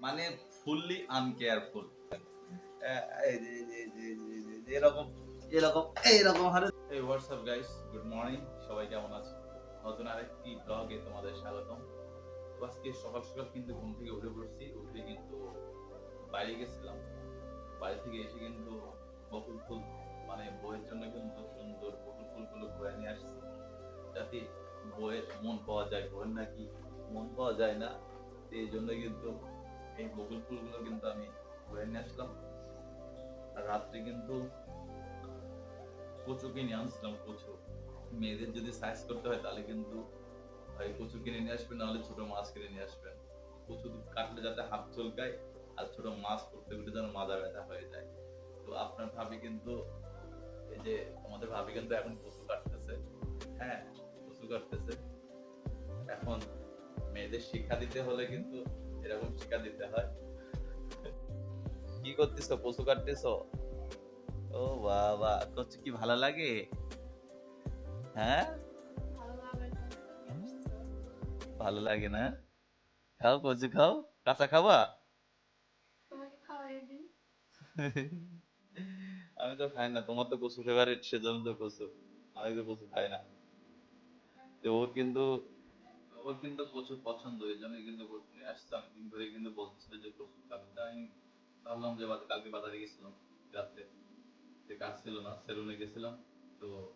মানে ফুললি আনকেয়ারফুল এরকম এরকম এরকম এই হোয়াটসঅ্যাপ গাইস গুড মর্নিং সবাই কেমন আছো? নতুন আরেকটি ব্লগে তোমাদের স্বাগতম। আজকে সকাল সকাল কিন্তু ঘুম থেকে উঠে পড়ছি। উঠে কিন্তু বাইরে গেছিলাম। বাড়ি থেকে এসে কিন্তু বকুল ফুল মানে বইয়ের জন্য কিন্তু সুন্দর বকুল ফুলগুলো ঘুরে নিয়ে আসছি। যাতে বইয়ের মন পাওয়া যায়। বইয়ের নাকি মন পাওয়া যায় না। এই জন্য কিন্তু এই বকুল ফুলগুলো কিন্তু আমি ঘুরে নিয়ে আসলাম। আর রাত্রে কিন্তু কচু কিনে আনছিলাম, কচু। মেয়েদের যদি সাইজ করতে হয় তাহলে কিন্তু হয় কচু কিনে নিয়ে আসবেন, নাহলে ছোট মাছ কিনে নিয়ে আসবেন। কচু কাটলে যাতে হাত চলকায়, আর ছোট মাছ করতে গেলে যেন মাজা ব্যথা হয়ে যায়। তো আপনার ভাবি কিন্তু, এই যে আমাদের ভাবি কিন্তু এখন কচু কাটতেছে। হ্যাঁ কচু কাটতেছে। এখন মেয়েদের শিক্ষা দিতে হলে কিন্তু এরকম শিক্ষা দিতে হয়। কি করতেছো? কচু কাটতেছো? ও বাবা কচু কি ভালো লাগে? হ্যাঁ? ভালো লাগে না? খাও কচু, খাও। কাঁচা খাবা? আমি তো খাই না, তোমার তো কচু ফেভারিট সেজন্য তো কচু। আমি তো কচু খাই না। তো ওর কিন্তু ওর কিন্তু প্রচুর পছন্দ এই জন্য কিন্তু আমি দিন ধরে কিন্তু বলছিল যে খাবে তাই আমি ভাবলাম যে কালকে বাজারে গেছিলাম, রাত্রে। যে, কাজ ছিল না, সেলুনে গেছিলাম। তো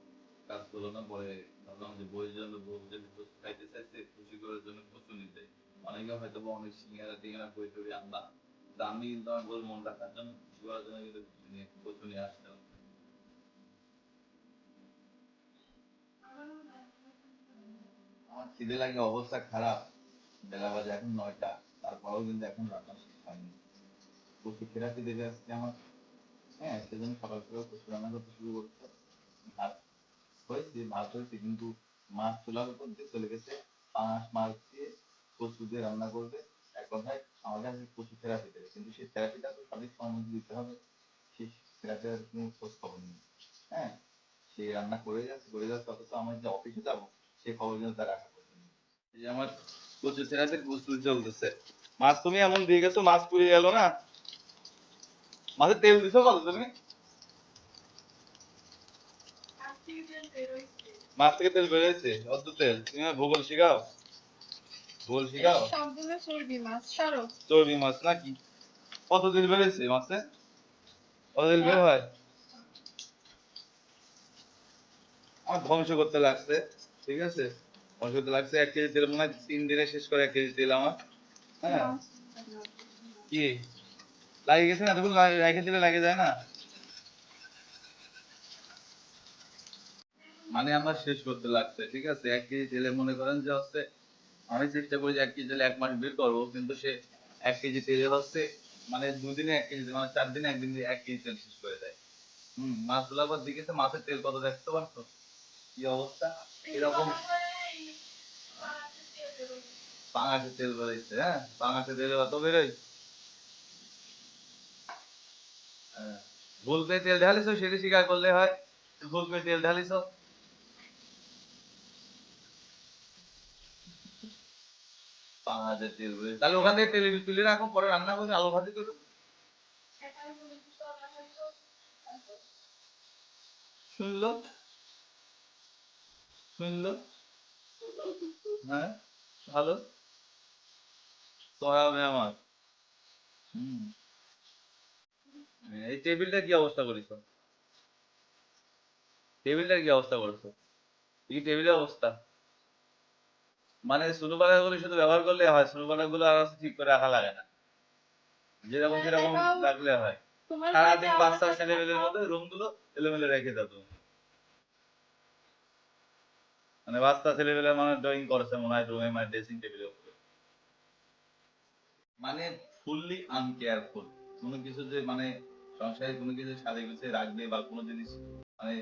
কাজ করল না, পরে ভাবলাম যে বইয়ের জন্য বউ যদি কচু খাইতে চাইছে, খুশি করার জন্য কচু নিতে। অনেকে হয়তো বা অনেক সিঙ্গারা টিঙ্গারা, বই টই আনলা তা আমি কিন্তু আমার বউর মন রাখার জন্য, খুশি করার জন্য কিন্তু কচু খিদে লাগে অবস্থা খারাপ। বেলা বাজে এখন নয়টা। তারপরেও কিন্তু এখন রান্না শেষ হয়নি। দেবে আজকে আমার? হ্যাঁ সেজন্য সকাল সকাল কচু রান্না করতে শুরু করতে। ভাত হয়েছে ভাত হয়েছে কিন্তু মাছ চুলার উপর দিয়ে চলে গেছে। পাঁচ মাছ দিয়ে কচু দিয়ে রান্না করবে। এক কথায় আমাকে আজকে কচু থেরাপি দেবে। কিন্তু সেই থেরাপিটা তো সঠিক সময় দিতে হবে। সেই থেরাপির কোনো খোঁজ খবর নেই। হ্যাঁ সে রান্না করে যাচ্ছে করে যাচ্ছে, অথচ আমার যে অফিসে যাব, সে খবর কিন্তু তার রাখা এই আমার কচু থেরাপির প্রস্তুতি চলতেছে মাছ তুমি এমন দিয়ে গেছো মাছ পুড়ে গেল না? মাছের তেল দিছো কত তুমি মাছ থেকে তেল বেরোয়েছে অত তেল তুমি আমার ভূগোল শিখাও। ভূগোল শিখাও? সবগুলো চর্বি মাছ সরো চর্বি মাছ নাকি? কত তেল বেরোয়েছে মাছে? কত তেল বের হয়? আমার ধ্বংস করতে লাগছে ঠিক আছে? করতে লাগছে এক কেজি তেল মনে হয় তিন দিনে শেষ করে এক কেজি তেল আমার। হ্যাঁ? কি? লাগে গেছে না? রেখে দিলে লাগে যায় না? মানে আমার শেষ করতে লাগছে ঠিক আছে? এক কেজি তেলে মনে করেন যে হচ্ছে আমি চেষ্টা করি যে এক কেজি তেলে এক মাস বের করব কিন্তু সে এক কেজি তেলে হচ্ছে মানে দুদিনে এক কেজি মানে চার দিনে একদিন এক কেজি তেল শেষ করে দেয়। হম মাছগুলো আবার দিকেছে মাছের তেল কত দেখতে পারতো কি অবস্থা? এরকম পাঙাশের তেল বেরোচ্ছে হ্যাঁ? পাঙাশের তেল কত বেরোয় হ্যাঁ। ভুল করে তেল ঢালিস সেটা স্বীকার করলে হয়। ভুল করে তেল ঢালিস পাঙাশের তেল বেরোয় তাহলে ওখান থেকে তেল তুলে রাখো, পরে রান্না করে আলু ভাজি করো। শুনলো? শুনলো? হ্যাঁ? ভালো? তোমার হবে আমার? হুম। এই টেবিলটা কি অবস্থা করিস? টেবিলটার কি অবস্থা করছ কি টেবিলের অবস্থা। মানে সুনু গুলো শুধু ব্যবহার করলে হয় সুনু গুলো আর ঠিক করে রাখা লাগে না। যেরকম সেরকম রাখলে হয়। সারাদিন বাচ্চা ছেলেমেয়েদের মধ্যে রুমগুলো এলোমেলো রেখে দাও তুমি। মানে বাচ্চা ছেলেমেয়েরা মানে ড্রয়িং করেছে মনে হয় রুমে মানে ড্রেসিং টেবিলের উপরে। মানে ফুললি আনকেয়ারফুল কোনো কিছু যে মানে সংসারে কোনো কিছু সাথে গুছিয়ে রাখবে বা কোনো জিনিস মানে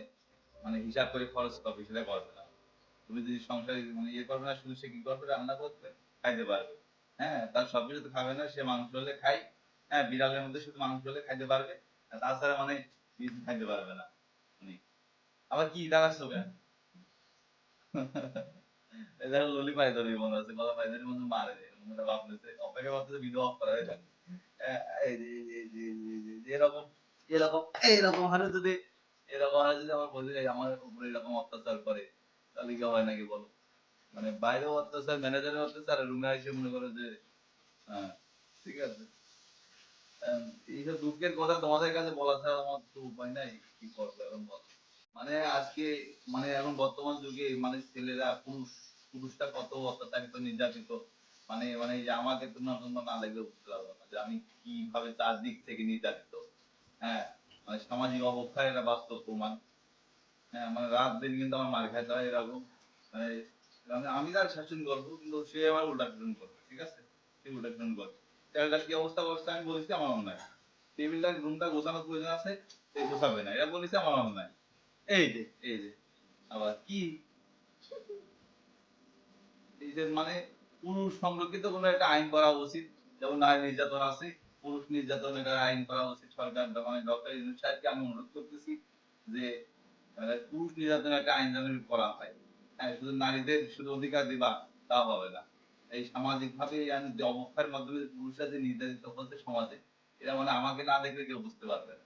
মানে হিসাব করে খরচ করবে, সেটা করবে না। তুমি যদি সংসারে মানে ইয়ে করবে না, শুধু সে কি করবে, রান্না করবে, খাইতে পারবে। হ্যাঁ তার সব কিছু তো খাবে না, সে মাংস হলে খাই হ্যাঁ বিড়ালের মধ্যে শুধু মাংস হলে খাইতে পারবে তাছাড়া মানে কিছু খাইতে পারবে না। উনি। আবার কি দাঁড়াচ্ছ কেন অত্যাচার করে, তাহলে কি হয় নাকি বলো? মানে বাইরেও অত্যাচার ম্যানেজারের অত্যাচার রুমে এসে মনে করো যে হ্যাঁ ঠিক আছে। এইসব দুঃখের কথা তোমাদের কাছে বলা ছাড়া আমার তো উপায় নাই, কি করব এখন বলো? মানে আজকে মানে এখন বর্তমান যুগে মানে ছেলেরা পুরুষ পুরুষটা কত অত্যাচারিত, নির্যাতিত মানে মানে যে আমাকে তোমার জন্য না লাগলে বুঝতে পারব না যে আমি কীভাবে চারদিক থেকে নির্যাতিত। হ্যাঁ মানে সামাজিক অবক্ষয় একটা বাস্তব প্রমাণ। হ্যাঁ মানে রাত দিন কিন্তু আমার মার খাইতে হয় এরকম। মানে মানে আমি তার শাসন করব, কিন্তু সে আবার উল্টা শাসন করবে, ঠিক আছে? সে উল্টা শাসন করবে। ছেলেটার কি অবস্থা করছে আমি বলেছি আমার অন্যায়। টেবিলটা, রুমটা গোছানোর প্রয়োজন আছে, সে গোছাবে না। এটা বলেছি আমার অন্যায়। এই যে এই যে। আবার কি? এই যে মানে পুরুষ সংরক্ষিত কোনো একটা আইন করা উচিত। যেমন নারী নির্যাতন আছে, পুরুষ নির্যাতন একটা আইন করা উচিত। সরকার মানে ডক্টর ইউনুস সাহেবকে আমি অনুরোধ করতেছি যে পুরুষ নির্যাতনের একটা আইন যেন করা হয়। হ্যাঁ শুধু নারীদের শুধু অধিকার দিবা, তা হবে না। এই সামাজিক ভাবে যে অবক্ষয়ের মাধ্যমে পুরুষরা যে নির্যাতিত হচ্ছে সমাজে, এটা মানে আমাকে না দেখলে কেউ বুঝতে পারবে না।